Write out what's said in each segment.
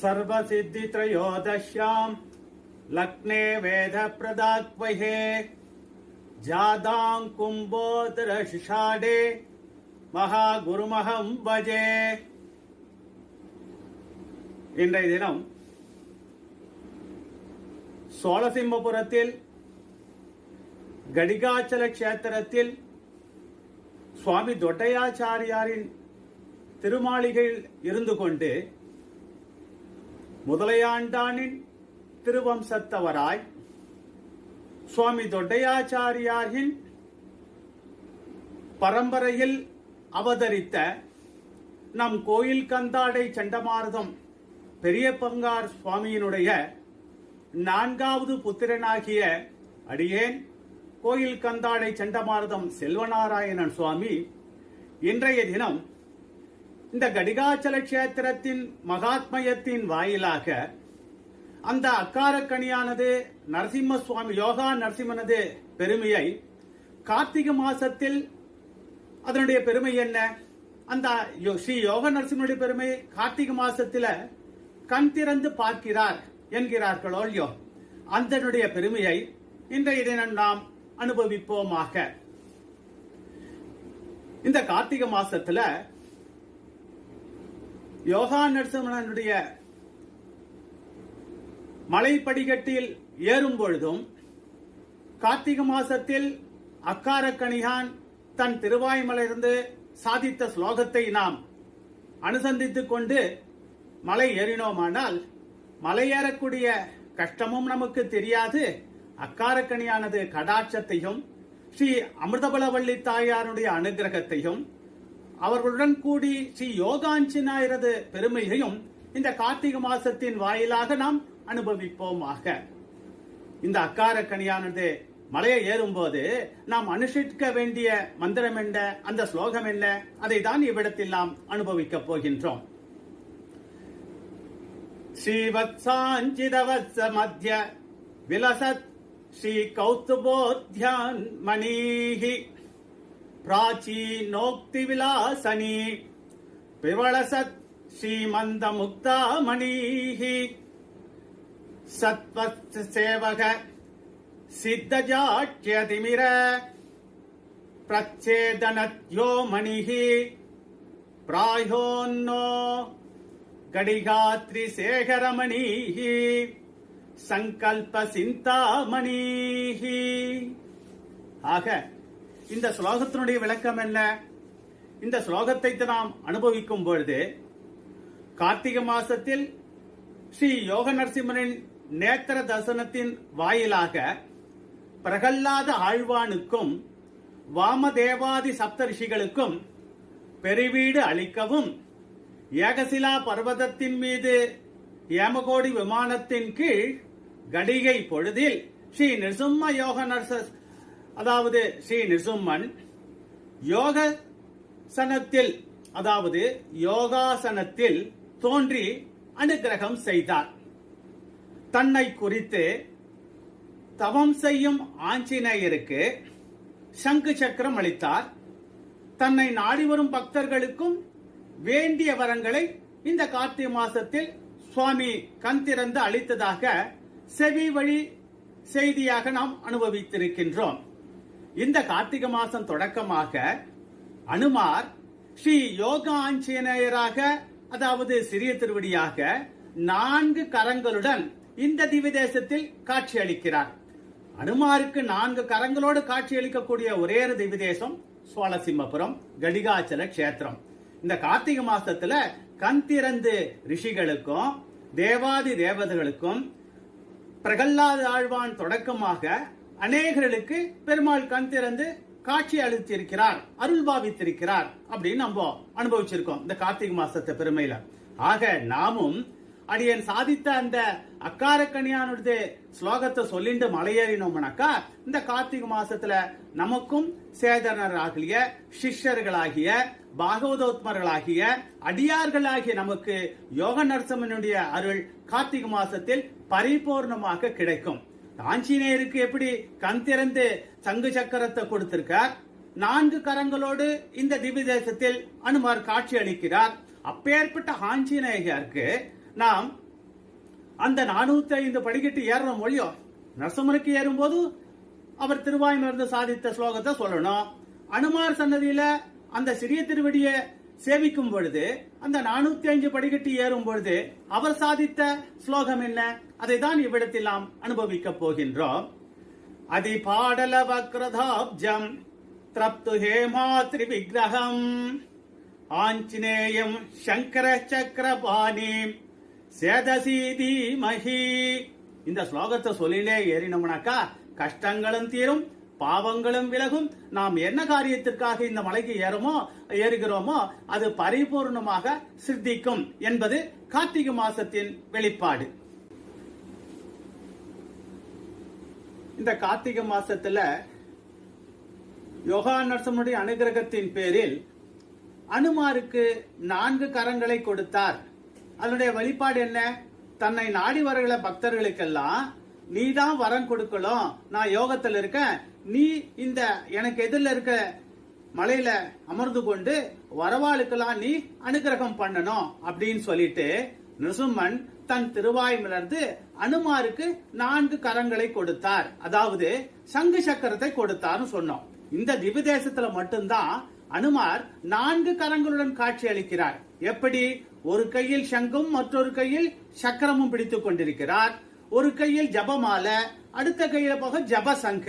सर्वसिद्धित्रयोदश्याम् लग्ने वेदप्रदात्वहे जादाम् कुम्भोदरशिषाडे மகாகுருமகம் பஜே இன்றைய தினம் சோழசிம்மபுரத்தில் கடிகாச்சல கஷேத்திரத்தில் சுவாமி தொட்டையாச்சாரியாரின் திருமாளிகையில் இருந்து கொண்டு முதலையாண்டானின் திருவம்சத்தவராய் சுவாமி தொட்டையாச்சாரியாரின் பரம்பரையில் அவதரித்த நம் கோயில் கந்தாடை சண்டமாரதம் பெரிய பங்கார் சுவாமியினுடைய நான்காவது புத்திரனாகிய அடியேன் கோயில் கந்தாடை சண்டமாரதம் செல்வநாராயணன் சுவாமி இன்றைய தினம் இந்த கடிகாச்சல கஷேத்திரத்தின் மகாத்மயத்தின் வாயிலாக அந்த அக்காரக்கணியானது நரசிம்ம சுவாமி யோகா நரசிம்மனது பெருமையை கார்த்திகை மாசத்தில் அதனுடைய பெருமை என்ன? அந்த யோ- ஸ்ரீ யோக நரசிம்மனுடைய பெருமை கார்த்திகை மாசத்துல கண் திறந்து பார்க்கிறார் என்கிறார்களோ இல்லையோ அந்தனுடைய பெருமையை இன்றைய தினம் நாம் அனுபவிப்போமாக. இந்த கார்த்திகை மாசத்துல யோகா நரசிம்மனுடைய மலை படிக்கட்டில் ஏறும் பொழுதும் கார்த்திகை மாசத்தில் அக்காரக்கணிகான் தன் திருவாய்மலையிலிருந்து சாதித்த ஸ்லோகத்தை நாம் அனுசந்தித்துக் கொண்டு மலை ஏறினோமானால் மலையேறக்கூடிய கஷ்டமும் நமக்கு தெரியாது. அக்காரக்கணியானது கடாட்சத்தையும் ஸ்ரீ அமிர்தபலவள்ளி தாயாருடைய அனுகிரகத்தையும் அவர்களுடன் கூடி ஸ்ரீ யோகாஞ்சினாயரது பெருமையையும் இந்த கார்த்திகை மாசத்தின் வாயிலாக நாம் அனுபவிப்போமாக. இந்த அக்காரக்கணியானது மலையை ஏறும்போது நாம் அனுஷ்டிக்க வேண்டிய மந்திரம் என்ன அந்த ஸ்லோகம் என்ன அதை தான் இவ்விடத்தில் நாம் அனுபவிக்கப் போகின்றோம். ஸ்ரீவத்சாஞ்சிதவத்ச மத்திய விலசத் ஸ்ரீ கௌத்துபோத்யான் மணீஹி பிராச்சீனோக்தி விலாசனி பிவளசத் ஸ்ரீமந்த முக்தா மணீஹி சத்வத் சேவக சித்தஜாட்சியதிமிர பிரச்சேதனத்யோ மணிஹி பிராயோன்னோ கடிகாத்ரி சேகரமணீஹி சங்கல்ப சிந்தாமணீஹி. ஆக இந்த ஸ்லோகத்தினுடைய விளக்கம் என்ன? இந்த ஸ்லோகத்தை நாம் அனுபவிக்கும் பொழுது கார்த்திகை மாசத்தில் ஸ்ரீ யோக நரசிம்மனின் நேத்திர தர்சனத்தின் வாயிலாக பிரகல்லாத ஆழ்வானுக்கும் வாமதேவாதி சப்த ரிஷிகளுக்கும் பெருவீடு அளிக்கவும் ஏகசிலா பர்வதத்தின் மீது ஏமகோடி விமானத்தின் கீழ் கடிகை பொழுதில் ஸ்ரீ நிருசும்ம யோக நரச அதாவது ஸ்ரீ நிசும்மன் யோக சனத்தில் அதாவது யோகாசனத்தில் தோன்றி அனுகிரகம் செய்தார். தன்னை குறித்து தவம் செய்யும் ஆஞ்சநேயருக்கு சங்கு சக்கரம் அளித்தார். தன்னை நாடி வரும் பக்தர்களுக்கும் வேண்டிய வரங்களை இந்த கார்த்திகை மாசத்தில் சுவாமி கண் திறந்து அளித்ததாக செவி வழி செய்தியாக நாம் அனுபவித்திருக்கின்றோம். இந்த கார்த்திகை மாசம் தொடக்கமாக அனுமார் ஸ்ரீ யோகாஞ்சேனையராக ஆஞ்சநேயராக அதாவது சிறிய திருவடியாக நான்கு கரங்களுடன் இந்த திவ்ய தேசத்தில் காட்சி அளிக்கிறார். அனுமாருக்கு நான்கு கரங்களோடு காட்சி அளிக்கக்கூடிய ஒரே ஒரு திவ்ய தேசம் சோழசிம்மபுரம் கடிகாச்சல கஷேத்திரம். இந்த கார்த்திகை மாசத்துல கண் திறந்து ரிஷிகளுக்கும் தேவாதி தேவதைகளுக்கும் பிரகல்லாத ஆழ்வான் தொடக்கமாக அநேகர்களுக்கு பெருமாள் கண் திறந்து காட்சி அளித்திருக்கிறார் அருள் பாவித்திருக்கிறார் அப்படின்னு நம்ம அனுபவிச்சிருக்கோம் இந்த கார்த்திகை மாசத்தை பெருமையில. ஆக நாமும் அடியன் சாதித்த அந்த அக்காரக்கணியானுடைய ஸ்லோகத்தை சொல்லிட்டு மலையேறினோம்னாக்கா இந்த கார்த்திகை மாசத்துல நமக்கும் சேதனராகிய சிஷ்யர்களாகிய பாகவதோத்மர்களாகிய அடியார்களாகிய நமக்கு யோக நரசிம்மனுடைய அருள் கார்த்திகை மாசத்தில் பரிபூர்ணமாக கிடைக்கும். ஆஞ்சநேயருக்கு எப்படி கண் திறந்து சங்கு சக்கரத்தை கொடுத்திருக்கார்? நான்கு கரங்களோடு இந்த திவ்ய தேசத்தில் அனுமார் காட்சி அளிக்கிறார். அப்பேற்பட்ட ஆஞ்சநேயருக்கு நாம் அந்த நானூத்தி ஐந்து படிக்கட்டு ஏறுற மொழியோ நரசிம்மனுக்கு ஏறும்போது அவர் திருவாய்மருந்து சாதித்த ஸ்லோகத்தை சொல்லணும். அனுமார் சன்னதியில அந்த சிறிய திருவடியை சேவிக்கும் பொழுது அந்த நானூத்தி அஞ்சு படிக்கட்டு ஏறும் பொழுது அவர் சாதித்த ஸ்லோகம் என்ன? அதை தான் இவ்விடத்தில் நாம் அனுபவிக்க போகின்றோம். அதி பாடல வக்ரதாப்ஜம் திரப்து ஹேமா திரிவிக்ரகம் ஆஞ்சநேயம் சங்கர சக்கரபாணி சேதசீதி மகி இந்த ஸ்லோகத்தை சொல்லிலே ஏறினோம்னாக்கா கஷ்டங்களும் தீரும் பாவங்களும் விலகும். நாம் என்ன காரியத்திற்காக இந்த மலைக்கு ஏறுமோ ஏறுகிறோமோ அது பரிபூர்ணமாக சித்திக்கும் என்பது கார்த்திகை மாசத்தின் வெளிப்பாடு. இந்த கார்த்திகை மாசத்துல யோகா நரசனுடைய அனுகிரகத்தின் பேரில் அனுமாருக்கு நான்கு கரங்களை கொடுத்தார். அதனுடைய வழிபாடு என்ன? தன்னை நாடி வருகிற பக்தர்களுக்கெல்லாம் நீ தான் வரம் கொடுக்கணும். நான் யோகத்தில் இருக்கேன். நீ இந்த எனக்கு எதிரில் இருக்க மலையில அமர்ந்து கொண்டு வரவாளுக்கெல்லாம் நீ அனுகிரகம் பண்ணணும் அப்படின்னு சொல்லிட்டு நிருசும்மன் தன் திருவாய் மலர்ந்து அனுமாருக்கு நான்கு கரங்களை கொடுத்தார். அதாவது சங்கு சக்கரத்தை கொடுத்தார்னு சொன்னோம். இந்த திவிதேசத்துல மட்டும்தான் அனுமார் நான்கு கரங்களுடன் காட்சி அளிக்கிறார். எப்படி? ஒரு கையில் சங்கும் மற்றொரு கையில் சக்கரமும் பிடித்துக் கொண்டிருக்கிறார். ஒரு கையில் ஜபமால அடுத்த கையில போக ஜப சங்க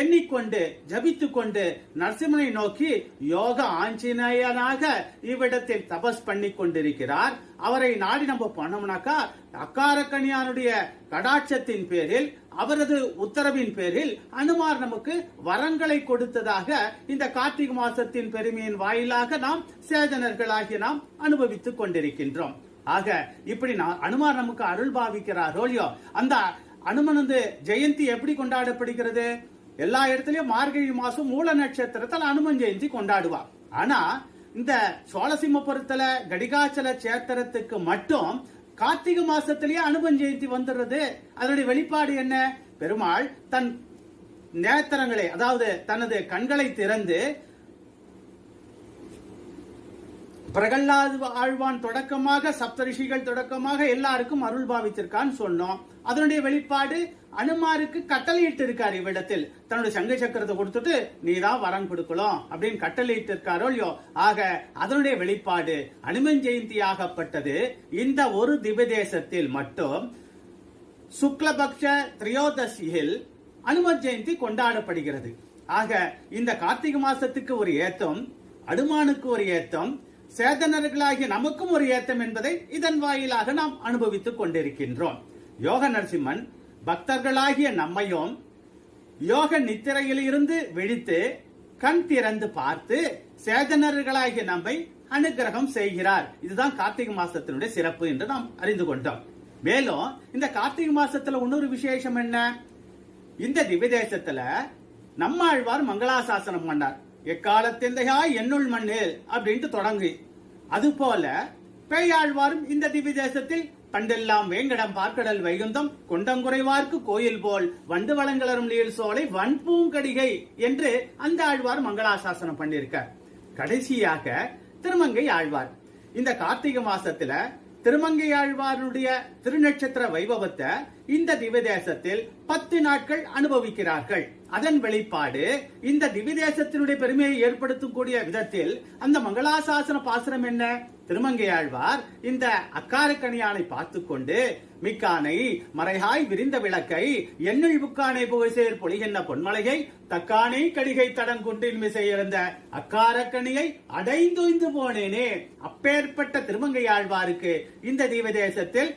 எண்ணிக்கொண்டு ஜபித்து கொண்டு நரசிம்மனை நோக்கி யோக ஆஞ்சநேயனாக இவ்விடத்தில் தபஸ் பண்ணி கொண்டிருக்கிறார். அவரை நாடி நம்ம பண்ணோம்னாக்கா அக்காரக்கணியானுடைய கடாட்சத்தின் பேரில் அவரது உத்தரவின் பேரில் அனுமார் நமக்கு வரங்களை கொடுத்ததாக இந்த கார்த்திகை மாசத்தின் பெருமையின் வாயிலாக நாம் சேதனர்களாகிய நாம் அனுபவித்துக் கொண்டிருக்கின்றோம். ஆக இப்படி நான் அனுமார் நமக்கு அருள் பாவிக்கிறார். ரோலியோ அந்த அனுமனது ஜெயந்தி எப்படி கொண்டாடப்படுகிறது? எல்லா இடத்துலயும் மார்கழி மாசம் மூல நட்சத்திரத்தில் அனுமன் ஜெயந்தி கொண்டாடுவா ஆனா இந்த சோழசிம்மபுரத்துல கடிகாச்சல சேத்திரத்துக்கு மட்டும் கார்த்திகை மாசத்திலேயே அனுமன் ஜெயந்தி வந்துடுறது. அதனுடைய வெளிப்பாடு என்ன? பெருமாள் தன் நேத்திரங்களை அதாவது தனது கண்களை திறந்து பிரகல்லாது ஆழ்வான் தொடக்கமாக சப்தரிஷிகள் தொடக்கமாக எல்லாருக்கும் அருள் பாவித்திருக்கான்னு சொன்னோம். அதனுடைய வெளிப்பாடு அனுமாருக்கு கட்டளையிட்டு இருக்காரு இவ்விடத்தில். தன்னுடைய சங்க சக்கரத்தை கொடுத்துட்டு நீ தான் வரம் கொடுக்கலாம் அப்படின்னு கட்டளையிட்டு இருக்காரோ இல்லையோ? ஆக அதனுடைய வெளிப்பாடு அனுமன் ஜெயந்தி ஆகப்பட்டது இந்த ஒரு திபதேசத்தில் மட்டும் சுக்லபக்ஷ திரியோதசியில் அனுமன் ஜெயந்தி கொண்டாடப்படுகிறது. ஆக இந்த கார்த்திகை மாசத்துக்கு ஒரு ஏத்தம் அனுமானுக்கு ஒரு ஏத்தம் சேதனர்களாகிய நமக்கும் ஒரு ஏத்தம் என்பதை இதன் வாயிலாக நாம் அனுபவித்துக் கொண்டிருக்கின்றோம். யோக நரசிம்மன் பக்தர்களாகிய நம்மையும் யோக நித்திரையில் இருந்து விழித்து கண் திறந்து பார்த்து சேதனர்களாகிய நம்மை அனுகிரகம் செய்கிறார். இதுதான் கார்த்திகை மாசத்தினுடைய சிறப்பு என்று நாம் அறிந்து கொண்டோம். மேலும் இந்த கார்த்திகை மாசத்துல இன்னொரு விசேஷம் என்ன? இந்த திவ்யதேசத்துல நம்மாழ்வார் மங்களாசாசனம் பண்ணார். எக்காலத்திந்தையா என்னுள் மண்ணில் அப்படின்ட்டு தொடங்கு. அது போல பேயாழ்வாரும் இந்த திவ்ய தேசத்தில் பண்டெல்லாம் வேங்கடம் பார்க்கடல் வைகுந்தம் கொண்டங்குறைவார்க்கு கோயில் போல் வண்டு வளங்களரும் நீர் சோலை வன்பூங்கடிகை என்று அந்த ஆழ்வார் மங்களாசாசனம் பண்ணிருக்க கடைசியாக திருமங்கை ஆழ்வார். இந்த கார்த்திகை மாசத்துல திருமங்கை ஆழ்வாருடைய திருநட்சத்திர வைபவத்தை இந்த திவ்யதேசத்தில் பத்து நாட்கள் அனுபவிக்கிறார்கள். அதன் வெளிப்பாடு இந்த திவிதேசத்தினுடைய பெருமையை ஏற்படுத்தும் கூடிய விதத்தில் அந்த மங்களாசாசன பாசனம் என்ன? திருமங்கையாழ்வார் இந்த அக்காரக்கணியானை பார்த்து கொண்டு மிக்கானை மறைகாய் விரிந்த விளக்கை எண்ணில் புக்கானை புகைசேர் பொழிகின்ற பொன்மலையை தக்கானை கடிகை தடங்குன்றின் மிசை இருந்த அக்காரக்கணியை அடைந்துய்ந்து போனேனே. அப்பேற்பட்ட திருமங்கையாழ்வாருக்கு இந்த தீவதேசத்தில்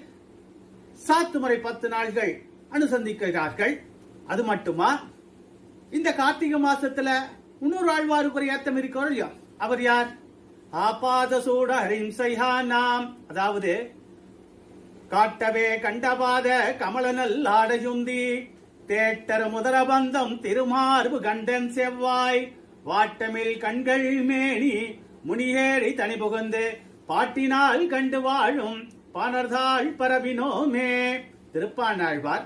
சாத்து முறை பத்து நாள்கள் அனுசந்திக்கிறார்கள். அது மட்டுமா? இந்த கார்த்திகை மாசத்துல இன்னொரு ஆழ்வாருக்கு ஒரு ஏத்தம் இருக்கிறோம் இல்லையா? அவர் யார்? ஆபாத சூட ஹரிம்சைஹா நாம். அதாவது காட்டவே கண்டபாத கமலனல் ஆடையுந்தி தேட்டர் முதரபந்தம் திருமார்பு கண்டன் செவ்வாய் வாட்டமில் கண்கள் மேனி முனியேறி தனி புகுந்து பாட்டினால் கண்டு வாழும் பானர்தாள் பரவினோமே. திருப்பானாழ்வார்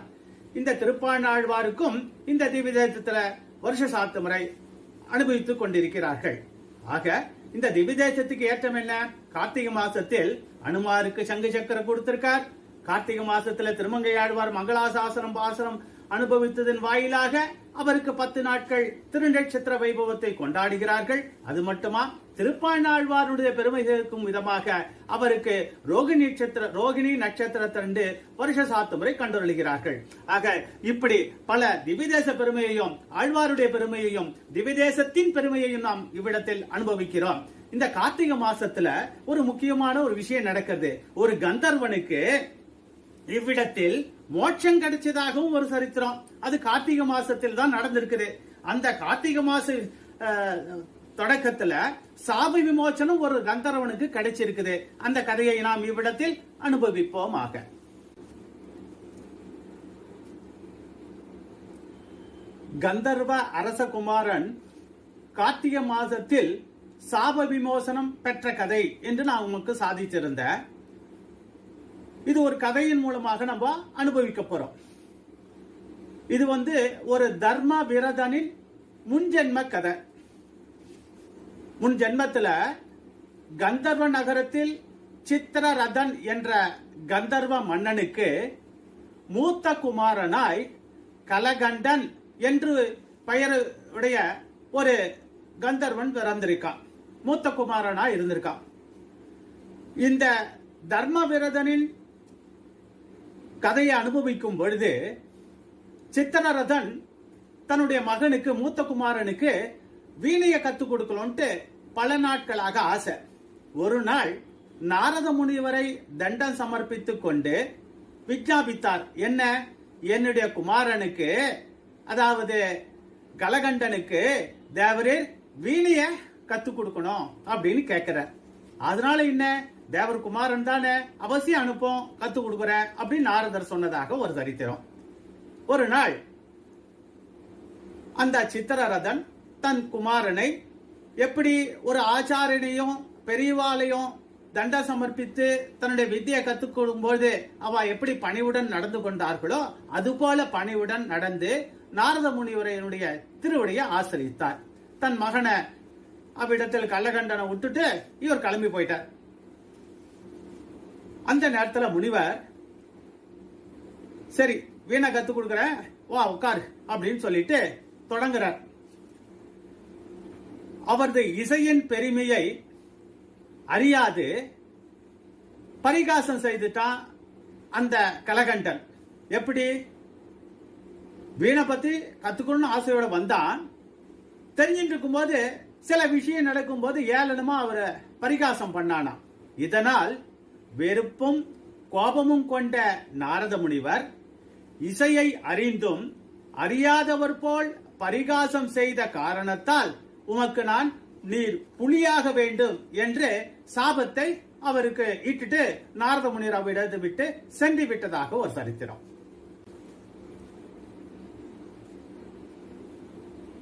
இந்த திருப்பாண்டாழ்வாருக்கும் இந்த திவிதேசத்துல வருஷ சாத்து முறை அனுபவித்துக் கொண்டிருக்கிறார்கள். ஆக இந்த திவிதேசத்துக்கு ஏற்றம் என்ன? கார்த்திகை மாசத்தில் அனுமாருக்கு சங்கு சக்கரம் கொடுத்திருக்கார். கார்த்திகை மாசத்துல திருமங்கையாழ்வார் மங்களாசாசனம் பாசனம் அனுபவித்ததன் வாயிலாக அவருக்கு பத்து நாட்கள் திருநட்சத்திர வைபவத்தை கொண்டாடுகிறார்கள். அது மட்டுமா? திருப்பாண்டாழ்வாருடைய பெருமை சேர்க்கும் விதமாக அவருக்கு ரோகிணி நட்சத்திர ரோகிணி நட்சத்திரத்திரண்டு வருஷ சாத்து முறை கண்டுரளுகிறார்கள். ஆக இப்படி பல திவிதேச பெருமையையும் ஆழ்வாருடைய பெருமையையும் திவிதேசத்தின் பெருமையையும் நாம் இவ்விடத்தில் அனுபவிக்கிறோம். இந்த கார்த்திகை மாசத்துல ஒரு முக்கியமான ஒரு விஷயம் நடக்கிறது. ஒரு கந்தர்வனுக்கு இவ்விடத்தில் மோட்சம் கிடைச்சதாகவும் ஒரு சரித்திரம். அது கார்த்திகை மாசத்தில் தான் நடந்திருக்குது. அந்த கார்த்திகை மாச தொடக்கத்துல சாப விமோச்சனம் ஒரு கந்தரவனுக்கு கிடைச்சிருக்குது. அந்த கதையை நாம் இவ்விடத்தில் அனுபவிப்போமாக. கந்தர்வ அரசகுமாரன் கார்த்திகை மாதத்தில் சாப விமோசனம் பெற்ற கதை என்று நான் உங்களுக்கு சாதித்திருந்தேன் இது ஒரு கதையின் மூலமாக நம்ம அனுபவிக்க போறோம். இது வந்து ஒரு தர்ம விரதனின் முன்ஜென்ம கதை. முன் ஜென்மத்துல கந்தர்வ நகரத்தில் சித்திரரதன் என்ற கந்தர்வ மன்னனுக்கு மூத்த குமாரனாய் கலகண்டன் என்று பெயருடைய ஒரு கந்தர்வன் பிறந்திருக்கான். மூத்த குமாரனாய் இருந்திருக்கான். இந்த தர்ம விரதனின் கதையை அனுபவிக்கும் பொழுது சித்தனரதன் தன்னுடைய மகனுக்கு மூத்த குமாரனுக்கு வீணையை கத்துக் கொடுக்கணும்ட்டு பல நாட்களாக ஆசை. ஒரு நாள் நாரத முனிவரை தண்டம் சமர்ப்பித்துக் கொண்டு விஜாபித்தார். என்ன? என்னுடைய குமாரனுக்கு அதாவது கலகண்டனுக்கு தேவரீர் வீணைய கத்துக் கொடுக்கணும் அப்படின்னு கேட்கிறார். அதனால என்ன? தேவர் குமாரன் தானே அவசியம் அனுப்போம் கத்து கொடுக்குறேன் அப்படின்னு நாரதர் சொன்னதாக ஒரு சரித்திரம். ஒரு நாள் அந்த சித்திரரதன் தன் குமாரனை எப்படி ஒரு ஆச்சாரியனையும் பெரியவாளையும் தண்ட சமர்ப்பித்து தன்னுடைய வித்தியை கத்துக் கொடுக்கும்போது அவ எப்படி பணிவுடன் நடந்து கொண்டார்களோ அதுபோல பணிவுடன் நடந்து நாரத முனிவரையனுடைய திருவடியை ஆசிரித்தார் தன் மகனை அவ்விடத்தில் கள்ளகண்டனை விட்டுட்டு இவர் கிளம்பி போயிட்டார். அந்த நேரத்துல முனிவர் சரி வீணை கத்து கொடுக்குறேன் வா உட்காரு அப்படின்னு சொல்லிட்டு தொடங்குறார். அவரது இசையின் பெருமையை அறியாது. பரிகாசம் செய்துட்டான் அந்த கலகண்டன். எப்படி? வீணை பத்தி கத்துக்கணும்னு ஆசையோட வந்தான். தெரிஞ்சுட்டு இருக்கும்போது சில விஷயம் நடக்கும்போது ஏளனமா அவரை பரிகாசம் பண்ணானா இதனால் வெறுப்பும் கோபமும் கொண்ட நாரத முனிவர் இசையை அறிந்தும் அறியாதவர் போல் பரிகாசம் செய்த காரணத்தால் உமக்கு நான் நீர் புலியாக வேண்டும் என்று சாபத்தை அவருக்கு இட்டுட்டு நாரத முனிவர் அவ்விடத்தை விட்டு சென்று விட்டதாக ஒரு சரித்திரம்.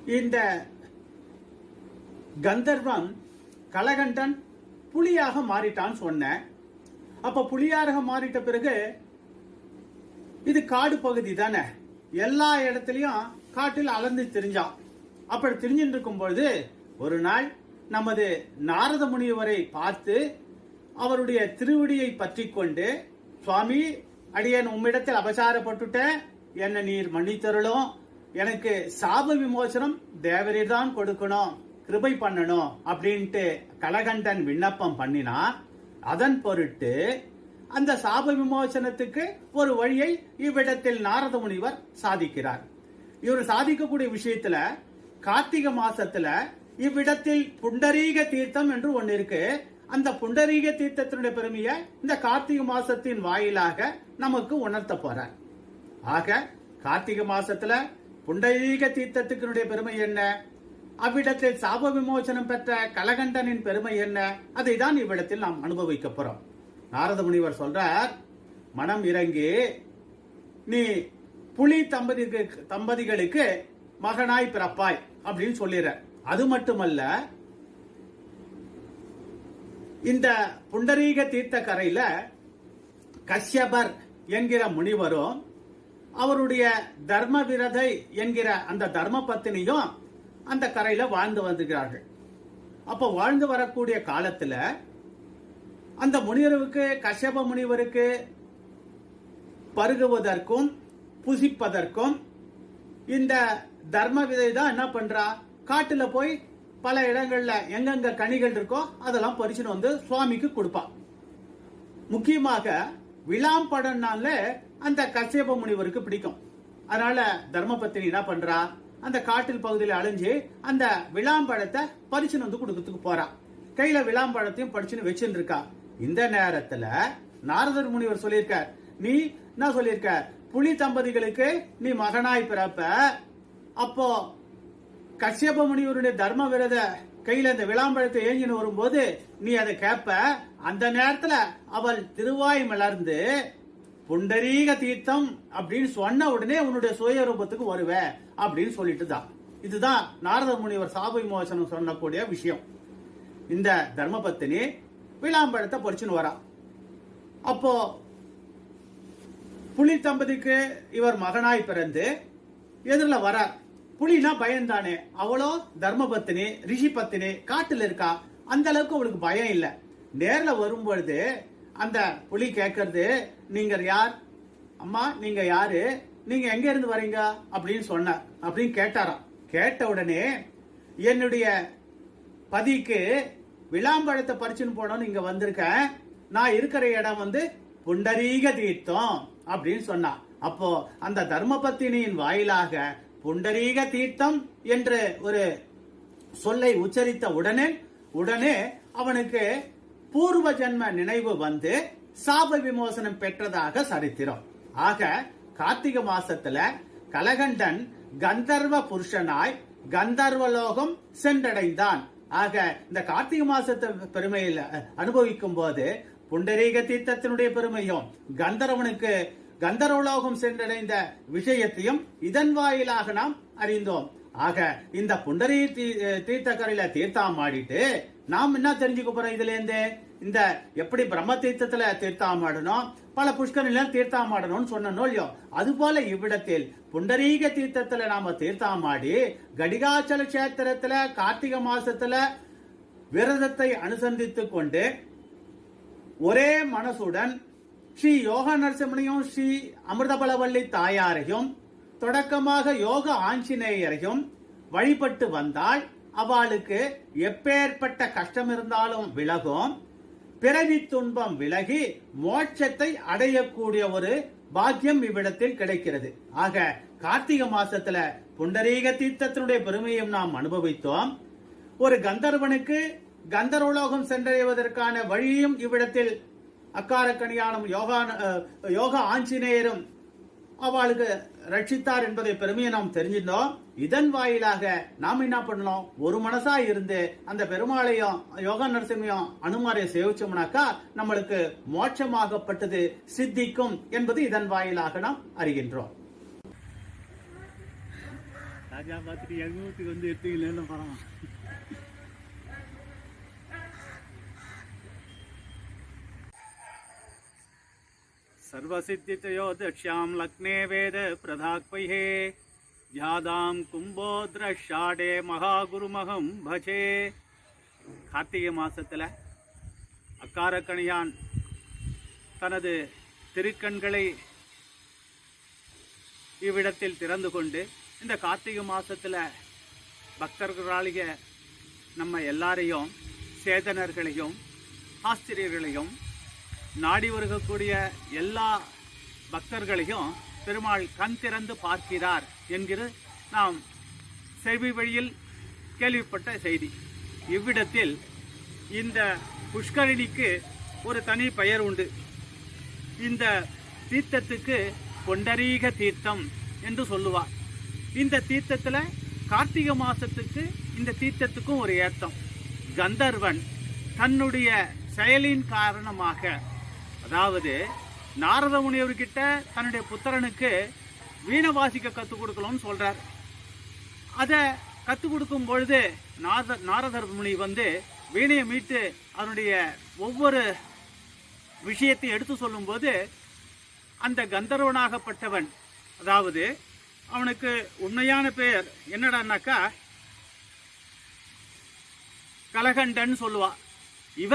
இந்த கந்தர்வன் கலகண்டன் புலியாக மாறிட்டான் சொன்னேன் அப்ப புலியாக மாறிட்ட பிறகு இது காடு பகுதி தானே. எல்லா இடத்துலயும் காட்டில் அலந்து திரிஞ்சான் அப்படி திரிஞ்சுட்டு இருக்கும் பொழுது ஒரு நாள் நமது நாரத முனிவரை பார்த்து அவருடைய திருவடியை பற்றி கொண்டு சுவாமி அடியேன் உம்மிடத்தில் அபசாரப்பட்டுட்டேன் என்ன நீர் மன்னித்தருளும். எனக்கு சாப விமோசனம் தேவரீர் தான் கொடுக்கணும். கிருபை பண்ணணும். அப்படின்ட்டு கலகண்டன் விண்ணப்பம் பண்ணினா அதன் பொருட்டு அந்த சாப விமோசனத்துக்கு ஒரு வழியை இவ்விடத்தில் நாரத முனிவர் சாதிக்கிறார். இவர் சாதிக்கக்கூடிய விஷயத்துல கார்த்திகை மாசத்துல இவ்விடத்தில் புண்டரீக தீர்த்தம் என்று ஒன்னு இருக்கு. அந்த புண்டரீக தீர்த்தத்தினுடைய பெருமையை இந்த கார்த்திகை மாசத்தின் வாயிலாக நமக்கு உணர்த்த போறார். ஆக கார்த்திகை மாசத்துல புண்டரீக தீர்த்தத்துக்கினுடைய பெருமை என்ன? அவ்விடத்தில் சாப விமோசனம் பெற்ற கலகண்டனின் பெருமை என்ன? அதை தான் இவ்விடத்தில் நாம் அனுபவிக்க போறோம். நாரத முனிவர் சொல்றார் மனம் இறங்கி நீ புலி தம்பதிக்கு தம்பதிகளுக்கு மகனாய் பிறப்பாய் அப்படின்னு சொல்லிடுற அது மட்டுமல்ல இந்த புண்டரீக தீர்த்த கரையில கஷ்யபர் என்கிற முனிவரும் அவருடைய தர்ம விரதை என்கிற அந்த தர்ம பத்தினியும் அந்த கரையில வாழ்ந்து வந்துகிறார்கள் அப்ப வாழ்ந்து வரக்கூடிய காலத்துல அந்த முனிவருக்கு கஷ்யப முனிவருக்கு பருகுவதற்கும் புசிப்பதற்கும் இந்த தர்ம விதை தான் என்ன பண்றா? காட்டுல போய் பல இடங்கள்ல எங்கெங்க கனிகள் இருக்கோ அதெல்லாம் பறிச்சுன்னு வந்து சுவாமிக்கு கொடுப்பா. முக்கியமாக விளாம்படம்னால அந்த கஷ்யப முனிவருக்கு பிடிக்கும். அதனால தர்மபத்தினி என்ன பண்றா? அந்த காட்டில் பகுதியில் அழிஞ்சு அந்த விளாம்பழத்தை பறிச்சுன்னு வந்து கொடுக்கறதுக்கு போறா. கையில விளாம்பழத்தையும் படிச்சுன்னு வச்சுன்னு இருக்கா இந்த நேரத்துல நாரதர் முனிவர் சொல்லியிருக்கார். நீ என்ன சொல்லியிருக்க புலி தம்பதிகளுக்கு நீ மகனாய் பிறப்ப அப்போ கஷ்யப முனிவருடைய தர்ம விரத கையில இந்த விளாம்பழத்தை ஏங்கின்னு வரும்போது நீ அதை கேட்ப அந்த நேரத்துல அவள் திருவாய் மலர்ந்து புண்டரீக தீர்த்தம் அப்படின்னு சொன்ன உடனே உன்னுடைய சுயரூபத்துக்கு வருவ அப்படின்னு சொல்லிட்டு தான் இதுதான் நாரத முனிவர் சாப விமோசனம் சொன்னக்கூடிய விஷயம். இந்த தர்மபத்தினி விளாம்பழத்தை பொறிச்சுன்னு வரா. அப்போ புலி தம்பதிக்கு இவர் மகனாய் பிறந்து எதிரில் வரார். புலினா பயந்தானே. அவளோ தர்மபத்தினி ரிஷி பத்தினி காட்டுல இருக்கா? அந்த அளவுக்கு அவளுக்கு பயம் இல்லை. நேர்ல வரும்பொழுது அந்த புலி கேட்கறது நீங்க யார்? அம்மா நீங்க யாரு? நீங்க எங்க இருந்து வரீங்க? அப்படின்னு சொன்னார். அப்படின்னு கேட்டாராம். கேட்ட உடனே என்னுடைய பதிக்கு விளாம்பழத்தை பறிச்சுன்னு போனோம்னு இங்க வந்திருக்கேன். நான் இருக்கிற இடம் வந்து புண்டரீக தீர்த்தம். அப்படின்னு சொன்னா அப்போ அந்த தர்மபத்தினியின் வாயிலாக புண்டரீக தீர்த்தம் என்று ஒரு சொல்லை உச்சரித்த உடனே உடனே அவனுக்கு பூர்வ ஜென்ம நினைவு வந்து சாப விமோசனம் பெற்றதாக சரித்திரம். ஆக கார்த்திகை மாசத்துல கலகண்டன் கந்தர்வ புருஷனாய் கந்தர்வலோகம் சென்றடைந்தான். ஆக இந்த கார்த்திகை மாசத்தை பெருமையில் அனுபவிக்கும் போது புண்டரீக தீர்த்தத்தினுடைய பெருமையும் கந்தரவனுக்கு கந்தர்வலோகம் சென்றடைந்த விஷயத்தையும் இதன் வாயிலாக நாம் அறிந்தோம். ஆக இந்த புண்டரி தீர்த்தக்கரையில தீர்த்தம் ஆடிட்டு நாம் என்ன தெரிஞ்சுக்க போறோம் இதுல இருந்து இந்த எப்படி பிரம்ம தீர்த்தத்துல தீர்த்தமாடணும்? பல புஷ்கரிலாம் தீர்த்தமாடணும்னு சொன்னோம் இல்லையோ? அது போல இவ்விடத்தில் புண்டரீக தீர்த்தத்துல நாம தீர்த்தமாடி கடிகாச்சல கஷேத்திரத்துல கார்த்திகை மாசத்துல விரதத்தை அனுசந்தித்து கொண்டு ஒரே மனசுடன் ஸ்ரீ யோக நரசிம்மனையும் ஸ்ரீ அமிர்தபலவல்லி தாயாரையும் தொடக்கமாக யோக ஆஞ்சநேயரையும் வழிபட்டு வந்தால் அவளுக்கு எப்பேற்பட்ட கஷ்டம் இருந்தாலும் விலகும். பிறவி துன்பம் விலகி மோட்சத்தை அடையக்கூடிய ஒரு பாக்கியம் இவ்விடத்தில் கிடைக்கிறது. ஆக கார்த்திகை மாசத்துல புண்டரீக தீர்த்தத்தினுடைய பெருமையும் நாம் அனுபவித்தோம். ஒரு கந்தர்வனுக்கு கந்தர்வலோகம் சென்றடைவதற்கான வழியும் இவ்விடத்தில் அக்காரக்கணியானும் யோகா அஹ், யோகா ஆஞ்சநேயரும் அவளுக்கு ரட்சித்தார் என்பதை பெருமையை நாம் தெரிஞ்சிருந்தோம் இதன் வாயிலாக நாம் என்ன பண்ணலாம் ஒரு மனசா இருந்து அந்த பெருமாளையும் யோகா நரசிம்மையும் அனுமாரையும் சேவிச்சோம்னாக்கா நம்மளுக்கு மோட்சமாகப்பட்டது சித்திக்கும் என்பது இதன் வாயிலாக நாம் அறிகின்றோம். ராஜா பார்த்துட்டு எங்க வீட்டுக்கு வந்து எடுத்தீங்களேன்னு பரவாயில்ல सर्वसिद्धितयो दक्ष्यां लग्ने वेद प्रधाक्वहे ஜாதாம் கும்போத்ரஷாடே மகாகுருமகம் பஜே கார்த்திகை மாசத்துல அக்காரக்கணியான் தனது திருக்கண்களை இவ்விடத்தில் திறந்து கொண்டு இந்த கார்த்திகை மாசத்துல பக்தர்களாலிய நம்ம எல்லாரையும் சேதனர்களையும் ஆஸ்திரியர்களையும் நாடி வருகக்கூடிய எல்லா பக்தர்களையும் பெருமாள் கண் திறந்து பார்க்கிறார் என்கிற நாம் செவி வழியில் கேள்விப்பட்ட செய்தி. இவ்விடத்தில் இந்த புஷ்கரிணிக்கு ஒரு தனி பெயர் உண்டு. இந்த தீர்த்தத்துக்கு கொண்டரீக தீர்த்தம் என்று சொல்லுவார். இந்த தீர்த்தத்தில் கார்த்திகை மாதத்துக்கு இந்த தீர்த்தத்துக்கும் ஒரு ஏத்தம் கந்தர்வன் தன்னுடைய செயலின் காரணமாக அதாவது நாரத முனிவர்கிட்ட தன்னுடைய புத்திரனுக்கு வீணை வாசிக்க கற்றுக் கொடுக்கணும்னு சொல்கிறார் அதை கற்றுக் கொடுக்கும் பொழுது நாரத நாரதர் முனி வந்து வீணையை மீட்டு அதனுடைய ஒவ்வொரு விஷயத்தை எடுத்து சொல்லும்போது அந்த கந்தர்வனாகப்பட்டவன் அதாவது அவனுக்கு உண்மையான பெயர் என்னடானாக்கா கலகண்டன் சொல்லுவா. இவ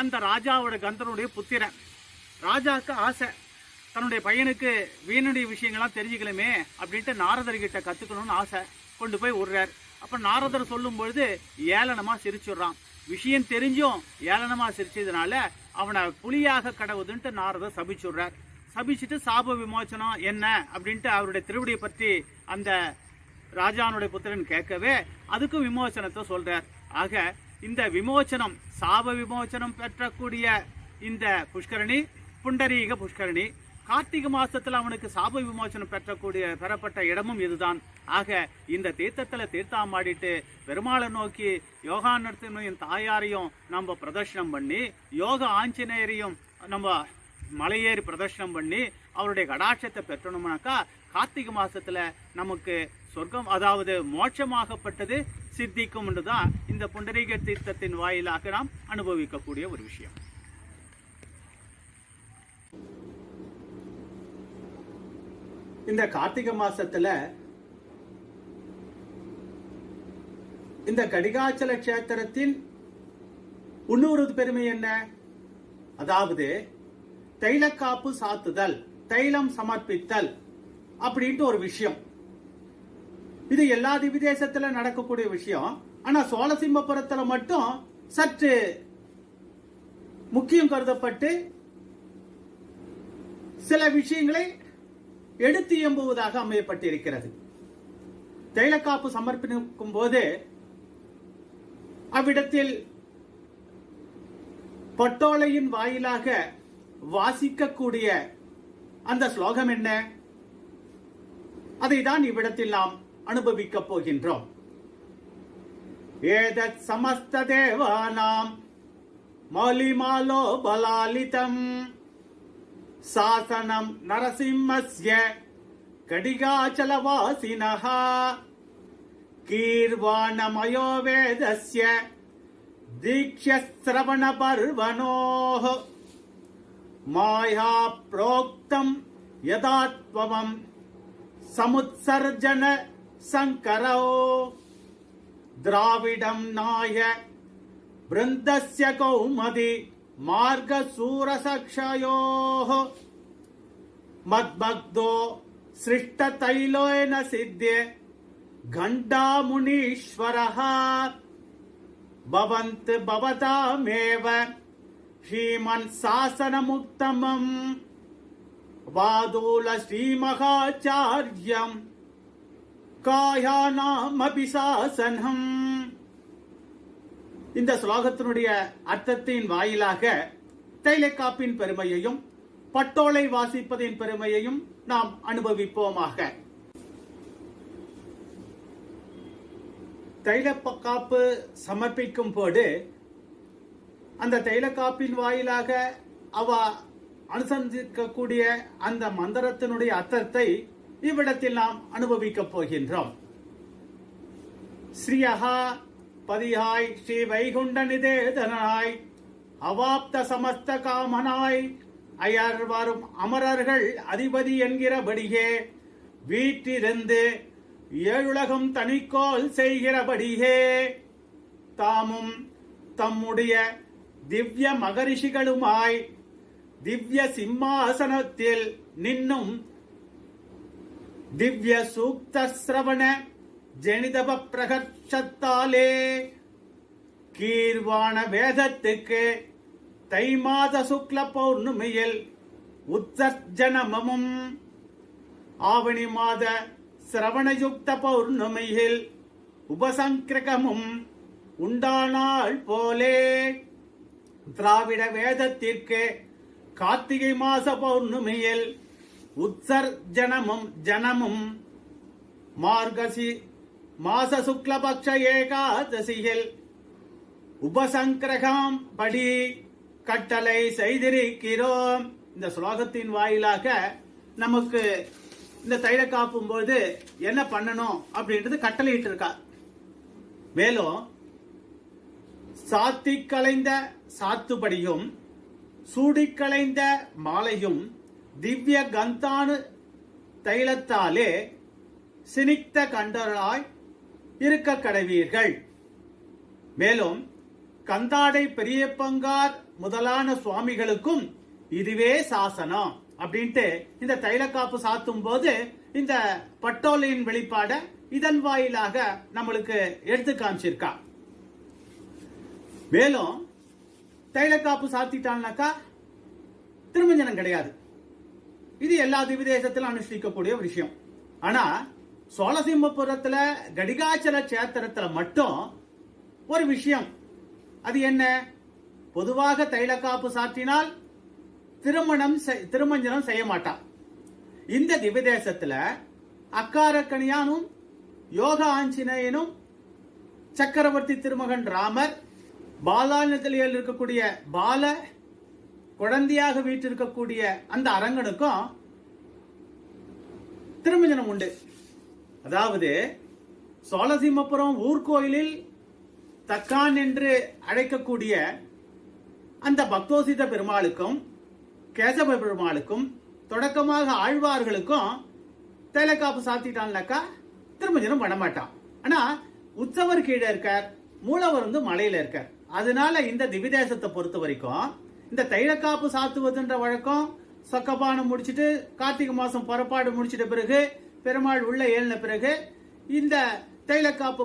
அந்த ராஜாவோட கந்தனுடைய புத்திரன் ராஜாவுக்கு ஆசை. தன்னுடைய பையனுக்கு வீணுடைய விஷயங்கள்லாம் தெரிஞ்சுக்கலுமே அப்படின்ட்டு நாரதர்கிட்ட கற்றுக்கணும்னு ஆசை. கொண்டு போய் விடுறார். அப்போ நாரதர் சொல்லும் பொழுது ஏளனமா சிரிச்சுடுறான். விஷயம் தெரிஞ்சும் ஏளனமாக சிரிச்சதுனால அவனை புலியாக கடவுதுன்ட்டு நாரதர் சபிச்சுடுறார். சபிச்சுட்டு சாப விமோச்சனம் என்ன அப்படின்ட்டு அவருடைய திருவடியை பற்றி அந்த ராஜானுடைய புத்திரன் கேட்கவே அதுக்கும் விமோசனத்தை சொல்கிறார் ஆக இந்த விமோச்சனம் சாப விமோச்சனம் பெற்றக்கூடிய இந்த புஷ்கரணி புண்டரீக புஷ்கரணி கார்த்திகை மாசத்துல அவனுக்கு சாப விமோசனம் பெற்றக்கூடிய பெறப்பட்ட இடமும் இதுதான். ஆக இந்த தீர்த்தத்துல தீர்த்தாமாடிட்டு பெருமாளை நோக்கி யோகானர்த்தனையும் தாயாரையும் நம்ம பிரதர்ஷனம் பண்ணி யோக ஆஞ்சநேயரையும் நம்ம மலையேறி பிரதர்ஷனம் பண்ணி அவருடைய கடாட்சத்தை பெற்றணும்னாக்கா கார்த்திகை மாசத்துல நமக்கு சொர்க்கம் அதாவது மோட்சமாகப்பட்டது சித்திக்கும் என்றுதான் இந்த புண்டரீக தீர்த்தத்தின் வாயிலாக நாம் அனுபவிக்கக்கூடிய ஒரு விஷயம். இந்த கார்த்திகை மாசத்துல இந்த கடிகாச்சல கஷேத்திரத்தின் இன்னொரு பெருமை என்ன? அதாவது தைலக்காப்பு சாத்துதல் தைலம் சமர்ப்பித்தல் அப்படின்ட்டு ஒரு விஷயம். இது எல்லா திவிதேசத்துல நடக்கக்கூடிய விஷயம். ஆனா சோழசிம்மபுரத்துல மட்டும் சற்று முக்கியம் கருதப்பட்டு சில விஷயங்களை எடுத்து எம்புவதாக அமையப்பட்டிருக்கிறது. தைலக்காப்பு சமர்ப்பிக்கும் போது அவ்விடத்தில் பட்டோலையின் வாயிலாக வாசிக்கக்கூடிய அந்த ஸ்லோகம் என்ன? அதை தான் இவ்விடத்தில் நாம் அனுபவிக்கப் போகின்றோம் ஏதத் சமஸ்த தேவானாம் மௌலிமாலோ பலாலிதம் சாசனம் நரசிம்மஸ்ய கடிகாச்சலவாசினः கீர்வாணமயோ வேதஸ்ய दीक्ष्यश्रवणपर्वणोः माया प्रोक्तम् यदात्वमम् समुत्सर्जन सङ्करौ द्राविडम् नाय वृन्दस्य कौमदि मार्गसूरसक्षयोः मद्भक्तो सृष्टतैलोन सिद्ध्ये घण्टामुनीश्वरः भवन्त भवतामेव श्रीमन् शासनमुत्तमम् वादूल श्रीमहाचार्यम् காயானாமபி சாசனம். இந்த ஸ்லோகத்தினுடைய அர்த்தத்தின் வாயிலாக தைலக்காப்பின் பெருமையையும் பட்டோலை வாசிப்பதின் பெருமையையும் நாம் அனுபவிப்போமாக. தைலப்பக்காப்பு சமர்ப்பிக்கும் போது அந்த தைலக்காப்பின் வாயிலாக அவ அனுசந்திக்கக்கூடிய அந்த மந்திரத்தினுடைய அர்த்தத்தை இவ்விடத்தில் நாம் அனுபவிக்கப் போகின்றோம். ஸ்ரீயகா பதியாய் ஸ்ரீ வைகுண்ட நிதேதனாய் அவாப்த சமஸ்த காமனாய் அயர் வரும் அமரர்கள் அதிபதி என்கிறபடியே வீட்டிலிருந்து ஏழுலகம் தனிக்கோல் செய்கிறபடியே தாமும் தம்முடைய திவ்ய மகரிஷிகளுமாய் திவ்ய சிம்மாசனத்தில் நின்னும் திவ்ய சூக்த சிரவண ஜனிதப பிரகர்ஷத்தாலே கீர்வாண வேதத்துக்கு தை மாத சுக்ல பௌர்ணமியில் உத்தர்ஜனமும் ஆவணி மாத சிரவணயுக்த பௌர்ணமியில் உபசங்கிரகமும் உண்டானாள் போலே. திராவிட வேதத்திற்கு கார்த்திகை மாச பௌர்ணமியில் உத்சர்ஜனமும் ஜனமும் மார்கசி மாச சுக்லபக்ஷ ஏகாதசியில் உபசங்கிரகம் படி கட்டளை செய்திருக்கிறோம். இந்த ஸ்லோகத்தின் வாயிலாக நமக்கு இந்த தைல காப்பும் போது என்ன பண்ணணும் அப்படின்றது கட்டளையிட்டு இருக்கா மேலும் சாத்தி கலைந்த சாத்துபடியும் சூடிக்கலைந்த மாலையும் திவ்ய கந்தானு தைலத்தாலே சினிக்த கண்டராய் இருக்க கடவீர்கள். மேலும் கந்தாடை பெரிய பங்கார் முதலான சுவாமிகளுக்கும் இதுவே சாசனம் அப்படின்ட்டு இந்த தைலக்காப்பு சாத்தும் போது இந்த பட்டோலையின் வெளிப்பாட இதன் வாயிலாக நம்மளுக்கு எடுத்து காமிச்சிருக்கா. மேலும் தைலக்காப்பு சாத்திட்டான்னாக்கா திருமஞ்சனம் கிடையாது. இது எல்லா திவிதேசத்திலும் அனுஷ்டிக்கக்கூடிய ஒரு விஷயம். ஆனா சோழசிம்மபுரத்துல கடிகாச்சல சேத்திரத்துல மட்டும் ஒரு விஷயம். அது என்ன? பொதுவாக தைல காப்பு சாற்றினால் திருமணம் செய்- திருமஞ்சனம் செய்ய மாட்டான். இந்த திவிதேசத்துல அக்காரக்கணியானும் யோக ஆஞ்சநேயனும் சக்கரவர்த்தி திருமகன் ராமர் பாலாநிலையில் இருக்கக்கூடிய பால குழந்தையாக வீட்டிருக்கக்கூடிய அந்த அரங்கனுக்கும் திருமஞ்சனம் உண்டு. அதாவது சோழசிம்மபுரம் ஊர்கோயிலில் தக்கான் என்று அழைக்கக்கூடிய அந்த பக்தோசித பெருமாளுக்கும் கேசவ பெருமாளுக்கும் தொடக்கமாக ஆழ்வார்களுக்கும் தைலக்காப்பு சாத்திட்டான்னாக்கா திருமஞ்சனம் பண்ண மாட்டான். ஆனா உற்சவர் கீழே இருக்கார் மூலவர் வந்து மலையில இருக்கார். அதனால இந்த திவிதேசத்தை பொறுத்த வரைக்கும் இந்த தைலக்காப்பு சாத்துவதுன்ற வழக்கம் சொக்கபானம் முடிச்சிட்டு கார்த்திகை மாசம் புறப்பாடு முடிச்சிட்ட பிறகு பெருமாள் உள்ள ஏழின பிறகு இந்த தைலக்காப்பு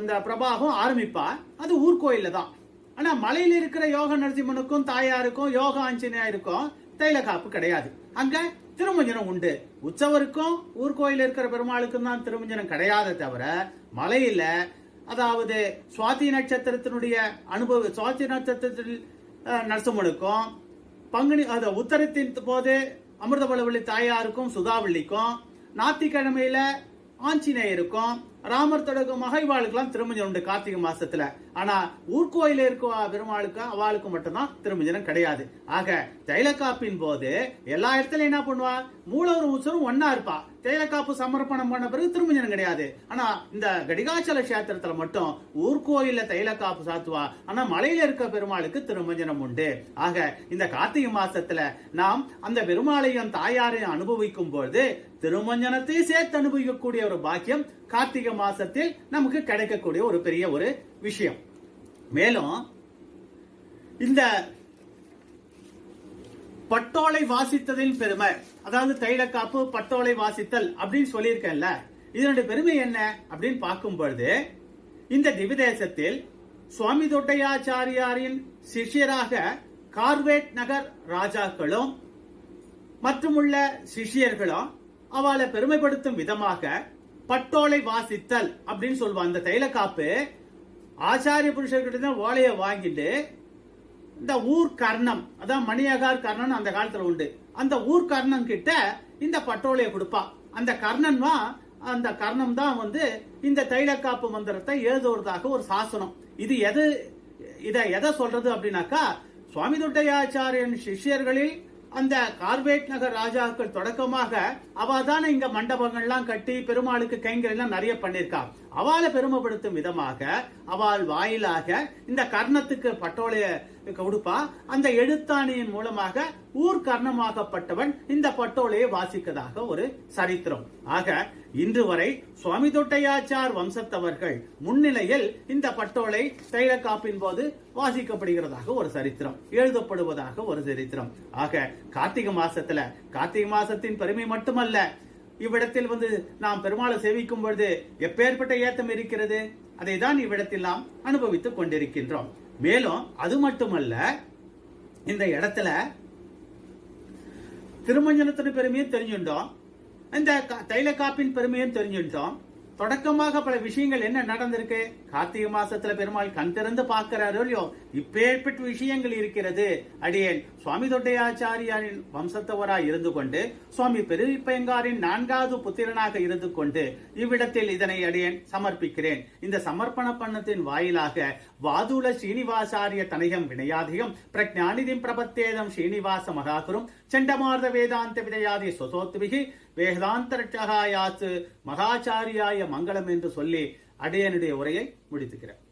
இந்த பிரபாகம் ஆரம்பிப்பார். அது ஊர்கோயில்ல தான். ஆனா மலையில் இருக்கிற யோக நரசிம்மனுக்கும் தாயாருக்கும் யோக ஆஞ்சநேயருக்கும் தைலக்காப்பு கிடையாது. அங்க திருமஞ்சனம் உண்டு. உற்சவருக்கும் ஊர்கோயில் இருக்கிற பெருமாளுக்கும் தான் திருமஞ்சனம் கிடையாதே தவிர மலையில அதாவது சுவாதி நட்சத்திரத்தினுடைய அனுபவ சுவாதி நட்சத்திரத்தில் நரசிம்மனுக்கும் பங்குனி அது உத்தரத்தின் போது அமிர்தபலவள்ளி தாயாருக்கும் சுதாவள்ளிக்கும் ஞாயிற்றுக்கிழமையில ஆஞ்சநேயருக்கும் ராமர் தொடக்கம் மகைவாளுக்கெல்லாம் திருமஞ்சனம் உண்டு கார்த்திகை மாசத்துல. ஆனா ஊர்கோயில இருக்க பெருமாளுக்கு அவளுக்கு மட்டும்தான் திருமஞ்சனம் கிடையாது. ஆக தைலக்காப்பின் போது எல்லா இடத்துலயும் என்ன பண்ணுவா? மூலவர் உச்சரும் ஒன்னா இருப்பா. தைலக்காப்பு சமர்ப்பணம் பண்ண பிறகு திருமஞ்சனம் கிடையாது. ஆனா இந்த கடிகாச்சல கஷேத்திரத்துல மட்டும் ஊர்கோயில தைலக்காப்பு சாத்துவா. ஆனா மலையில இருக்க பெருமாளுக்கு திருமஞ்சனம் உண்டு. ஆக இந்த கார்த்திகை மாசத்துல நாம் அந்த பெருமாளையும் தாயாரையும் அனுபவிக்கும் பொழுது திருமஞ்சனத்தை சேர்த்து அனுபவிக்கக்கூடிய ஒரு பாக்கியம் கார்த்திகை மாசத்தில் நமக்கு கிடைக்கக்கூடிய ஒரு பெரிய ஒரு விஷயம். மேலும் இந்த பட்டோலை வாசித்ததின் பெருமை. அதாவது தைலக்காப்பு பட்டோலை வாசித்தல் அப்படின்னு சொல்லியிருக்கேன்ல. இதனுடைய பெருமை என்ன அப்படின்னு பார்க்கும் பொழுது இந்த திவிதேசத்தில் சுவாமி தொட்டையாச்சாரியாரின் சிஷ்யராக கார்வேட் நகர் ராஜாக்களும் மற்றும் உள்ள சிஷ்யர்களும் அவளை பெருமைப்படுத்தும் விதமாக பட்டோலை வாசித்தல் அப்படின்னு சொல்லுவாங்க. அந்த தைலக்காப்பு ஆச்சாரிய புருஷர்கிட்ட தான் ஓலையை வாங்கிட்டு இந்த ஊர் கர்ணம் அதான் மணியகார் கர்ணன் அந்த காலத்துல உண்டு. அந்த ஊர் கர்ணன் கிட்ட இந்த பட்டோலையை கொடுப்பா. அந்த கர்ணன் அந்த கர்ணம் தான் வந்து இந்த தைலக்காப்பு மந்திரத்தை எழுதுவதாக ஒரு சாசனம். இது எது இதை எதை சொல்றது அப்படின்னாக்கா சுவாமி துட்டையாச்சாரியன் சிஷ்யர்களில் அந்த கார்வேட் நகர் ராஜாக்கள் தொடக்கமாக அவ தானே இங்க மண்டபங்கள்லாம் கட்டி பெருமாளுக்கு கைங்கர் எல்லாம் நிறைய பண்ணிருக்கா அவளை பெருமைப்படுத்தும் விதமாக அவள் வாயிலாக இந்த கர்ணத்துக்கு பட்டோலைய கொடுப்பா அந்த எழுத்தாணியின் மூலமாக ஊர் கர்ணமாகப்பட்டவன் இந்த பட்டோலையை வாசிக்கதாக ஒரு சரித்திரம். ஆக இன்று வரை சுவாமி தொட்டையாச்சார் வம்சத்தவர்கள் முன்னிலையில் இந்த பட்டோலை தைலக்காப்பின் போது வாசிக்கப்படுகிறதாக ஒரு சரித்திரம் எழுதப்படுவதாக ஒரு சரித்திரம். ஆக கார்த்திகை மாசத்துல கார்த்திகை மாசத்தின் பெருமை மட்டுமல்ல இவ்விடத்தில் வந்து நாம் பெருமாளை சேவிக்கும் பொழுது எப்பேற்பட்ட ஏத்தம் இருக்கிறது? அதை தான் இவ்விடத்தில் நாம் அனுபவித்துக் கொண்டிருக்கின்றோம். மேலும் அது மட்டுமல்ல இந்த இடத்துல திருமஞ்சனத்தின் பெருமையும் தெரிஞ்சுட்டோம். இந்த தைல காப்பின் பெருமையும் தெரிஞ்சுட்டோம். தொடக்கமாக பல விஷயங்கள் என்ன நடந்திருக்கு? கார்த்திகை மாசத்துல பெருமாள் கண் திறந்து பார்க்கிறாரோ இல்லையோ? இப்பேற்பட்ட விஷயங்கள் இருக்கிறது. அடியேன் சுவாமி தொட்டையாச்சாரியாரின் வம்சத்தவராய் இருந்து கொண்டு சுவாமி பெருப்பயங்காரின் நான்காவது புத்திரனாக இருந்து கொண்டு இவ்விடத்தில் இதனை அடியேன் சமர்ப்பிக்கிறேன். இந்த சமர்ப்பண பண்ணத்தின் வாயிலாக வாதுல ஸ்ரீனிவாசாரிய தனயம் வினயாதிகம் பிரஜானிதிம் பிரபத்தேதம் ஸ்ரீனிவாச மகாகுரும் செண்டமார்த வேதாந்த விதையாதி சொசோத்விகி வேதாந்தரட்சகாயாத்து மகாச்சாரியாய மங்களம் என்று சொல்லி அடியனுடைய உரையை முடித்துக்கிறேன்.